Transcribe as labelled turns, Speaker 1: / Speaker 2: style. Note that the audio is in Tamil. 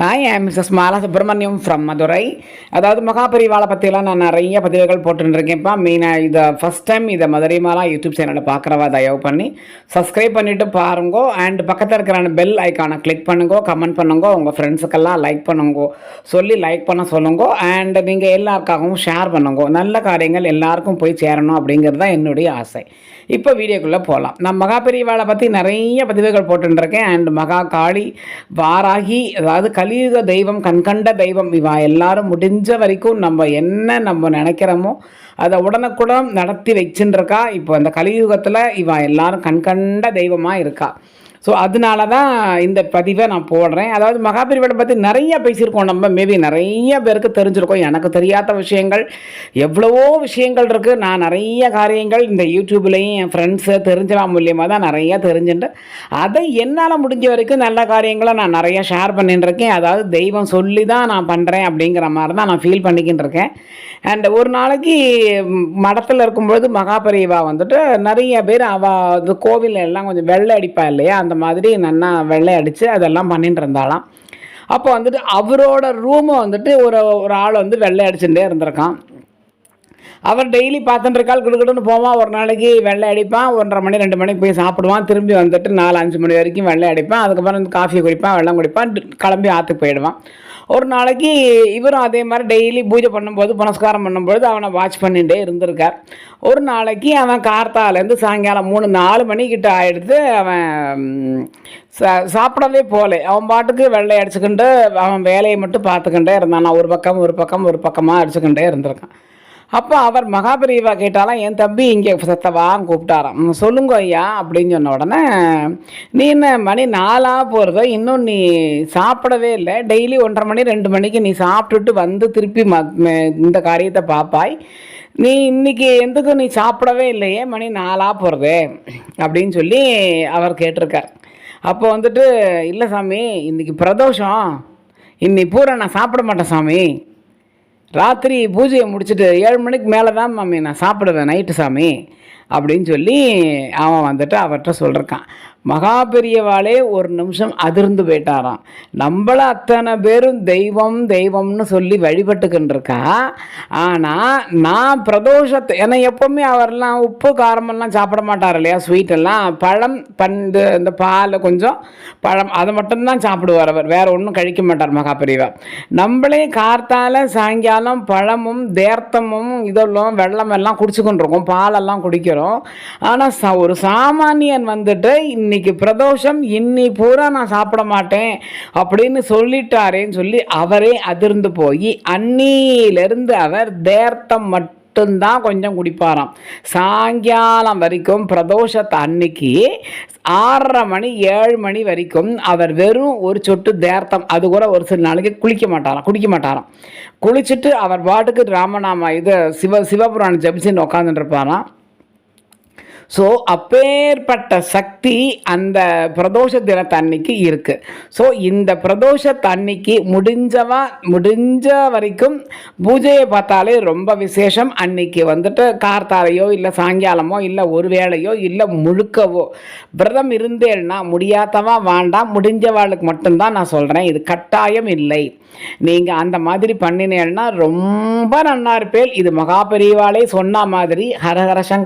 Speaker 1: Hi I Mrs Mala Subramaniam from Madurai அதாவது மகாபரிவாளை பற்றிலாம் நான் நிறைய பதிவுகள் போட்டுருக்கேன்ப்பா மெயினாக இதை ஃபஸ்ட் டைம் இதை மதுரை மாலா யூடியூப் சேனலை பார்க்குறவா தயவு பண்ணி சப்ஸ்கிரைப் பண்ணிவிட்டு பாருங்கோ. அண்ட் பக்கத்தில் இருக்கிற பெல் ஐக்கானை கிளிக் பண்ணுங்கோ கமெண்ட் பண்ணுங்கோ உங்கள் ஃப்ரெண்ட்ஸுக்கெல்லாம் லைக் பண்ணுங்கோ. சொல்லி லைக் பண்ண சொல்லுங்கோ. அண்ட் நீங்கள் எல்லாருக்காகவும் ஷேர் பண்ணுங்கோ. நல்ல காரியங்கள் எல்லாருக்கும் போய் சேரணும் அப்படிங்கிறது தான் என்னுடைய ஆசை. இப்போ வீடியோக்குள்ளே போகலாம் நான் மகாபெரிவாளை பற்றி நிறைய பதிவுகள் போட்டுருக்கேன் அண்ட் மகா காளி வாராகி அதாவது கல் கலியுக தெய்வம் கண்கண்ட தெய்வம் இவா. எல்லாரும் முடிஞ்ச வரைக்கும் நம்ம என்ன நம்ம நினைக்கிறோமோ அதை உடனுக்குடன் நடத்தி வச்சுட்டுருக்கா இப்போ அந்த கலியுகத்தில் இவா எல்லாரும் கண்கண்ட தெய்வமாக இருக்கா. ஸோ அதனால தான் இந்த பதிவை நான் போடுறேன். அதாவது மகாபிரிவடை பற்றி நிறைய பேசியிருக்கோம் நம்ம. மேபி நிறைய பேருக்கு தெரிஞ்சிருக்கோம். எனக்கு தெரியாத விஷயங்கள் எவ்வளவோ விஷயங்கள் இருக்குது நான் நிறைய காரியங்கள் இந்த யூடியூப்லேயும் என் ஃப்ரெண்ட்ஸு தெரிஞ்சவா மூலியமாக தான் நிறையா தெரிஞ்சுட்டு அதை என்னால் முடிஞ்ச வரைக்கும் நல்ல காரியங்களை நான் நிறையா ஷேர் பண்ணிட்டு இருக்கேன். அதாவது தெய்வம் சொல்லி தான் நான் பண்ணுறேன் அப்படிங்கிற மாதிரி தான் நான் ஃபீல் பண்ணிக்கிட்டு இருக்கேன். அண்ட் ஒரு நாளைக்கு மடத்தில் இருக்கும்பொழுது மகாபரிவா வந்துட்டு நிறைய பேர் அவள் கோவில் எல்லாம் கொஞ்சம் வெள்ளை அடிப்பா இல்லையா? அந்த மாதிரி நல்லா வெள்ளை அடித்து அதெல்லாம் பண்ணிட்டு இருந்தாலாம் அப்போ வந்துட்டு அவரோட ரூமை வந்துட்டு ஒரு ஒரு ஆள் வந்து வெள்ளை அடிச்சுட்டே இருந்திருக்கான். அவர் டெய்லி பார்த்துட்டு இருக்கால் போவான். ஒரு நாளைக்கு வெள்ளை அடிப்பான். ஒன்றரை மணி ரெண்டு மணிக்கு போய் சாப்பிடுவான். திரும்பி வந்துட்டு நாலு அஞ்சு மணி வரைக்கும் வெள்ளை அடிப்பான். அதுக்கப்புறம் வந்து காஃபி குடிப்பான் வெள்ளம் குடிப்பான். கிளம்பி ஆற்றுக்கு போயிடுவான். ஒரு நாளைக்கு இவரும் அதே மாதிரி டெய்லி பூஜை பண்ணும்போது புனஸ்காரம் பண்ணும்போது அவனை வாட்ச் பண்ணிகிட்டே இருந்திருக்கார். ஒரு நாளைக்கு அவன் கார்த்தாலேருந்து சாயங்காலம் மூணு நாலு மணிக்கிட்ட ஆகிடுத்து அவன் சா சாப்பிடவே போகல. அவன் பாட்டுக்கு வெள்ளை அடிச்சுக்கிண்டு அவன் வேலையை மட்டும் பார்த்துக்கிட்டே இருந்தான். ஒரு பக்கம் ஒரு பக்கம் ஒரு பக்கமாக அடிச்சுக்கிட்டே இருந்திருக்கான். அப்போ அவர் மகாபிரிவா கேட்டாலாம் என் தம்பி இங்கே சத்தவான்னு கூப்பிட்டாராம். சொல்லுங்க ஐயா அப்படின்னு சொன்ன உடனே நீ என்ன மணி நாளாக போகிறத இன்னும் நீ சாப்பிடவே இல்லை. டெய்லி ஒன்றரை மணி ரெண்டு மணிக்கு நீ சாப்பிட்டுட்டு வந்து திருப்பி ம இந்த காரியத்தை பார்ப்பாய் நீ இன்னைக்கு எதுக்கு நீ சாப்பிடவே இல்லையே மணி நாளாக போகிறது அப்படின்னு சொல்லி அவர் கேட்டிருக்கார். அப்போ வந்துட்டு இல்லை சாமி இன்றைக்கி பிரதோஷம். இன்னி பூரா நான் சாப்பிட மாட்டேன் சாமி. ராத்திரி பூஜையை முடிச்சுட்டு ஏழு மணிக்கு மேலே தான் மாமி நான் சாப்பிடுவேன் நைட்டு சாமி அப்படின்னு சொல்லி அவன் வந்துட்டு அவர்கிட்ட சொல்கிறான் மகா பெரியவாளே ஒரு நிமிஷம் அதிர்ந்து போயிட்டாராம். நம்மள அத்தனை பேரும் தெய்வம் தெய்வம்னு சொல்லி வழிபட்டுக்கின்றிருக்கா. ஆனால் நான் பிரதோஷத்தை ஏன்னா எப்போவுமே அவரெல்லாம் உப்பு காரமெல்லாம் சாப்பிட மாட்டார் இல்லையா ஸ்வீட்டெல்லாம் பழம் பண்டு இந்த பால் கொஞ்சம் பழம் அதை மட்டும்தான் சாப்பிடுவார் அவர். வேறு ஒன்றும் கழிக்க மாட்டார் மகா பெரியவா நம்மளே கார்த்தால சாயங்காலம் பழமும் தேர்த்தமும் இதெல்லாம் வெள்ளம் எல்லாம் குடிச்சுக்கொண்டிருக்கோம் பாலெல்லாம் குடிக்கிறோம். ஆனால் ச ஒரு சாமானியன் வந்துட்டு இன்னைக்கு பிரதோஷம் இன்னி பூரா நான் சாப்பிட மாட்டேன் அப்படின்னு சொல்லிட்டாரேன்னு சொல்லி அவரே அதிர்ந்து போய் அன்னியிலிருந்து அவர் தேர்த்தம் மட்டும் மட்டும்தான் கொஞ்சம் குடிப்பாராம். சாயங்காலம் வரைக்கும் பிரதோஷத்தை அன்னைக்கு ஆறரை மணி ஏழு மணி வரைக்கும் அவர் வெறும் ஒரு சொட்டு தேர்த்தம் அது கூட ஒரு சில நாளைக்கு குளிக்க மாட்டாராம் குடிக்க மாட்டாராம். குளிச்சுட்டு அவர் பாட்டுக்கு ராமநாமா இது சிவ சிவபுராணம் ஜபிச்சுன்னு உட்காந்துட்டு இருப்பாராம். ஸோ அப்பேற்பட்ட சக்தி அந்த பிரதோஷ தினத்தன்னைக்கு இருக்குது ஸோ இந்த பிரதோஷ தன்னைக்கு முடிஞ்சவா முடிஞ்ச வரைக்கும் பூஜையை பார்த்தாலே ரொம்ப விசேஷம். அன்னைக்கு வந்துட்டு கார்த்தாலையோ இல்லை சாயங்காலமோ இல்லை ஒரு வேளையோ இல்லை முழுக்கவோ விரதம் இருந்தேன்னா முடியாதவா வேண்டாம். முடிஞ்சவாளுக்கு மட்டும்தான் நான் சொல்கிறேன் இது கட்டாயம் இல்லை. நீங்கள் அந்த மாதிரி பண்ணினேன்னா ரொம்ப நன்னா இருப்பேன் இது மகாபெரிவாலே சொன்ன மாதிரி ஹரஹர